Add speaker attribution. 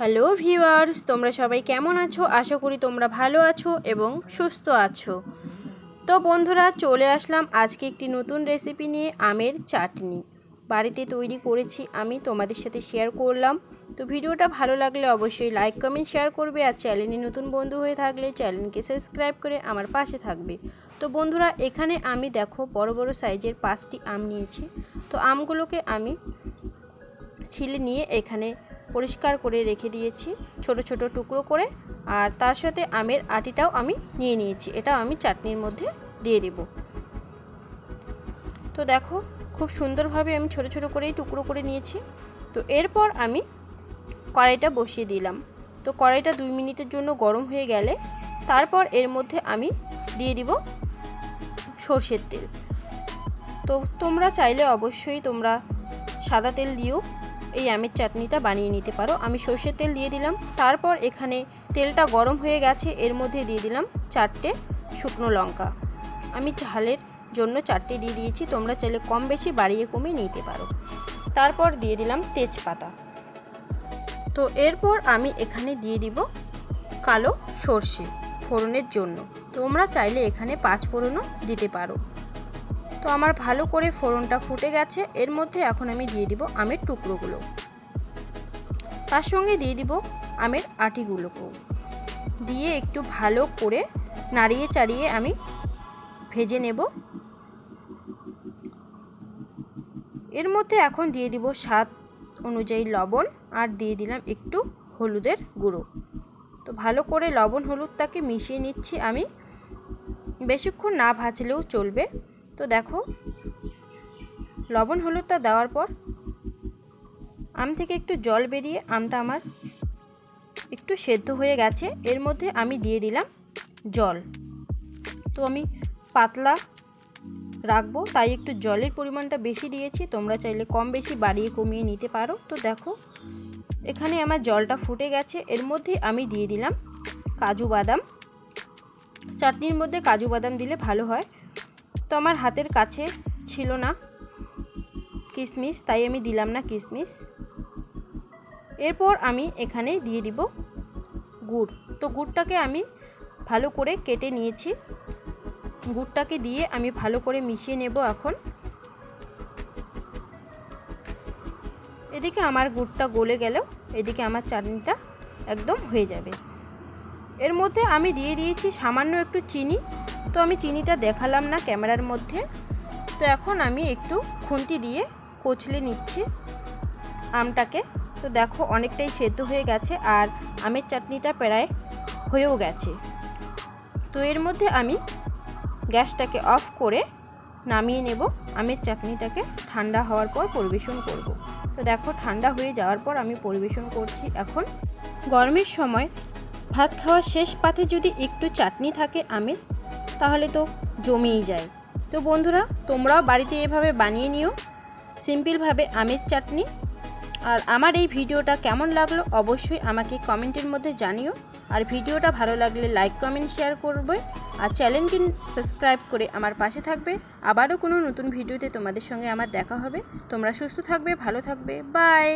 Speaker 1: Hello viewers তোমরা সবাই কেমন আছো? আশা করি তোমরা ভালো আছো এবং সুস্থ আছো। তো বন্ধুরা, চলে আসলাম আজকে একটি নতুন রেসিপি নিয়ে আমের চাটনি। বাড়িতে তৈরি করেছি আমি, তোমাদের সাথে শেয়ার করলাম। তো ভিডিওটা ভালো লাগলে অবশ্যই লাইক কমেন্ট শেয়ার করবে আর চ্যানেলে নতুন বন্ধু হয়ে থাকলে চ্যানেলকে সাবস্ক্রাইব করে আমার পাশে থাকবে। তো বন্ধুরা, এখানে আমি দেখো বড় বড় সাইজের পাঁচটি আম নিয়েছি। তো আমগুলোকে আমি ছিলে নিয়ে এখানে পরিষ্কার করে রেখে দিয়েছি, ছোট ছোট টুকরো করে। আর তার সাথে আমের আটিটাও আমি নিয়ে নিয়েছি, এটা আমি চাটনির মধ্যে দিয়ে দেব। তো দেখো, খুব সুন্দরভাবে আমি ছোট ছোট করেই টুকরো করে নিয়েছি। তো এরপর আমি কড়াইটা বসিয়ে দিলাম। তো কড়াইটা দুই মিনিটের জন্য গরম হয়ে গেলে তারপর এর মধ্যে আমি দিয়ে দিব সর্ষের তেল। তো তোমরা চাইলে অবশ্যই তোমরা সাদা তেল দিও এই আমের চাটনিটা বানিয়ে নিতে পারো। আমি সর্ষের তেল দিয়ে দিলাম। তারপর এখানে তেলটা গরম হয়ে গেছে। এর মধ্যে দিয়ে দিলাম চারটে শুকনো লঙ্কা। আমি ঝালের জন্য চারটে দিয়ে দিয়েছি। তোমরা চাইলে কম বেশি বাড়িয়ে কমিয়ে নিতে পারো। তারপর দিয়ে দিলাম তেজপাতা। তো এরপর আমি এখানে দিয়ে দিব কালো সর্ষে ফোড়নের জন্য। তোমরা চাইলে এখানে পাঁচ ফোড়নও দিতে পারো। তো আমার ভালো করে ফোড়নটা ফুটে গেছে। এর মধ্যে এখন আমি দিয়ে দিব আমের টুকরোগুলো। তার সঙ্গে দিয়ে দিব আমের আটিগুলোকেও। দিয়ে একটু ভালো করে নাড়িয়ে চাড়িয়ে আমি ভেজে নেব। এর মধ্যে এখন দিয়ে দিব স্বাদ অনুযায়ী লবণ আর দিয়ে দিলাম একটু হলুদের গুঁড়ো। তো ভালো করে লবণ হলুদটাকে মিশিয়ে নিচ্ছি আমি। বেশিক্ষণ না ভাজলেও চলবে। তো দেখো, লবণ হলুদটা দেওয়ার পর আম থেকে একটু জল বেরিয়ে আমটা আমার একটু সেদ্ধ হয়ে গেছে। এর মধ্যে আমি দিয়ে দিলাম জল। তো আমি পাতলা রাখব, তাই একটু জলের পরিমাণটা বেশি দিয়েছি। তোমরা চাইলে কম বেশি বাড়িয়ে কমিয়ে নিতে পারো। তো দেখো, এখানে আমার জলটা ফুটে গেছে। এর মধ্যে আমি দিয়ে দিলাম কাজু বাদাম। চাটনির মধ্যে কাজু বাদাম দিলে ভালো হয়। তো আমার হাতের কাছে ছিল না কিশমিশ তাই আমি দিলাম না কিশমিশ এরপর আমি এখানে দিয়ে দিব গুড়। তো গুড়টাকে আমি ভালো করে কেটে নিয়েছি। গুড়টাকে দিয়ে আমি ভালো করে মিশিয়ে নেব এখন। এদিকে আমার গুড়টা গলে গেলেও এদিকে আমার চাটনিটা একদম হয়ে যাবে। এর মধ্যে আমি দিয়ে দিয়েছি সামান্য একটু চিনি। তো আমি চিনিটা দেখালাম না ক্যামেরার মধ্যে। তো এখন আমি একটু খুন্তি দিয়ে কচলে নিচ্ছি আমটাকে। তো দেখো অনেকটাই সেদ্ধ হয়ে গেছে আর আমের চাটনিটা প্রায় হয়েও গেছে। তো এর মধ্যে আমি গ্যাসটাকে অফ করে নামিয়ে নেব। আমের চাটনিটাকে ঠান্ডা হওয়ার পর পরিবেশন করব। তো দেখো ঠান্ডা হয়ে যাওয়ার পর আমি পরিবেশন করছি এখন। গরমের সময় ভাত খাওয়ার শেষ পাতে যদি একটু চাটনি থাকে আমের তাহলে তো জমেই যায়। তো বন্ধুরা তোমরাও বাড়িতে এভাবে বানিয়ে নিও। সিম্পলভাবে আমের চাটনি। আর আমার এই ভিডিওটা কেমন লাগল অবশ্যই আমাকে কমেন্টের মধ্যে জানিও। আর ভিডিওটা ভালো লাগলে লাইক, কমেন্ট, শেয়ার করবে। আর চ্যানেলটি সাবস্ক্রাইব করে আমার পাশে থাকবে। আবারও কোনো নতুন ভিডিওতে তোমাদের সঙ্গে আমার দেখা হবে। তোমরা সুস্থ থাকবে, ভালো থাকবে। বাই!